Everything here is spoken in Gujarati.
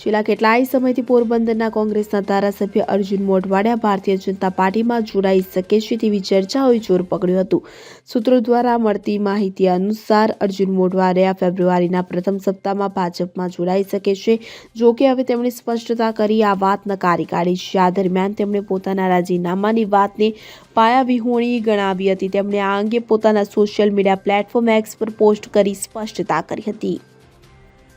છેલ્લા કેટલાય સમયથી પોરબંદરના કોંગ્રેસના ધારાસભ્ય અર્જુન મોઢવાડિયા ભારતીય જનતા પાર્ટીમાં જોડાઈ શકે છે તેવી ચર્ચાઓએ જોર પકડ્યું હતું. સૂત્રો દ્વારા મળતી માહિતી અનુસાર અર્જુન મોઢવાડિયા ફેબ્રુઆરીના પ્રથમ સપ્તાહમાં ભાજપમાં જોડાઈ શકે છે. જો કે હવે તેમણે સ્પષ્ટતા કરી આ વાત નકારી કાઢી છે. આ દરમિયાન તેમણે પોતાના રાજીનામાની વાતને પાયાવિહોણી ગણાવી હતી. તેમણે આ અંગે પોતાના સોશિયલ મીડિયા પ્લેટફોર્મ એક્સ પર પોસ્ટ કરી સ્પષ્ટતા કરી હતી.